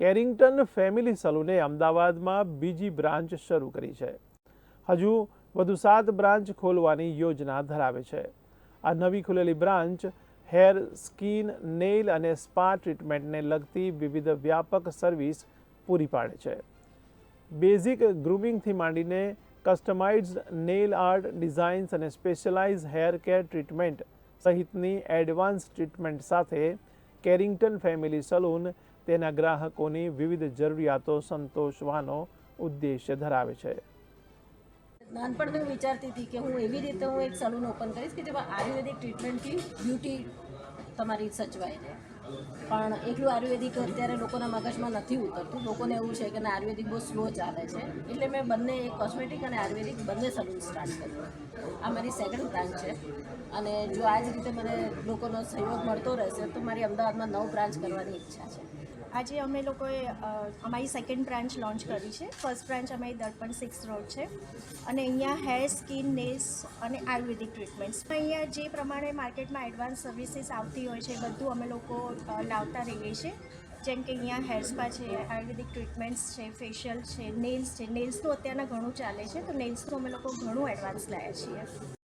કેરિંગ્ટન family સલૂને અમદાવાદમાં બીજી branch શરૂ કરી છે. હજુ વધુ સાત બ્રાન્ચ ખોલવાની યોજના ધરાવે છે. આ નવી ખુલેલી બ્રાન્ચ હેર, સ્કિન, નેઇલ અને સ્પા ટ્રીટમેન્ટને લગતી વિવિધ વ્યાપક સર્વિસ પૂરી પાડે છે. બેઝિક ગ્રુમિંગથી માંડીને કસ્ટમાઇઝ્ડ નેઇલ આર્ટ ડિઝાઇન્સ અને સ્પેશિયલાઇઝ હેર કેર ટ્રીટમેન્ટ સહિતની એડવાન્સ ટ્રીટમેન્ટ સાથે કેરિંગ્ટન ફેમિલી સલૂન તેના ગ્રાહકોની વિવિધ જરૂરિયાતો સંતોષવાનો ઉદ્દેશ્ય ધરાવે છે. નાનપણથી હું વિચારતી હતી કે હું એવી રીતે હું એક સલૂન ઓપન કરીશ કે જેમાં આયુર્વેદિક ટ્રીટમેન્ટથી બ્યુટી તમારી સચવાઈ રહે. પણ એકલું આયુર્વેદિક અત્યારે લોકોના મગજમાં નથી ઉતરતું. લોકોને એવું છે કે ના, આયુર્વેદિક બહુ સ્લો ચાલે છે. એટલે મેં બંને કોસ્મેટિક અને આયુર્વેદિક બંને સલૂન સ્ટાર્ટ કર્યું. આ મારી સેકન્ડ બ્રાન્ચ છે. અને જો આ જ રીતે મને લોકોનો સહયોગ મળતો રહેશે, તો મારી અમદાવાદમાં નવ બ્રાન્ચ કરવાની ઈચ્છા છે. આજે અમે લોકોએ અમારી સેકન્ડ બ્રાન્ચ લોન્ચ કરી છે. ફર્સ્ટ બ્રાન્ચ અમારી દર્પણ સિક્સ રોડ છે. અને અહીંયા હેર સ્કિન નેલ્સ અને આયુર્વેદિક ટ્રીટમેન્ટ્સ અહીંયા જે પ્રમાણે માર્કેટમાં એડવાન્સ સર્વિસીસ આવતી હોય છે બધું અમે લોકો લાવતા રહીએ છીએ. જેમ કે અહીંયા હેર સ્પા છે આયુર્વેદિક ટ્રીટમેન્ટ્સ છે ફેશિયલ છે નેલ્સ છે. નેલ્સનું અત્યારના ઘણું ચાલે છે, તો નેલ્સનું અમે લોકો ઘણું એડવાન્સ લાવ્યા છીએ.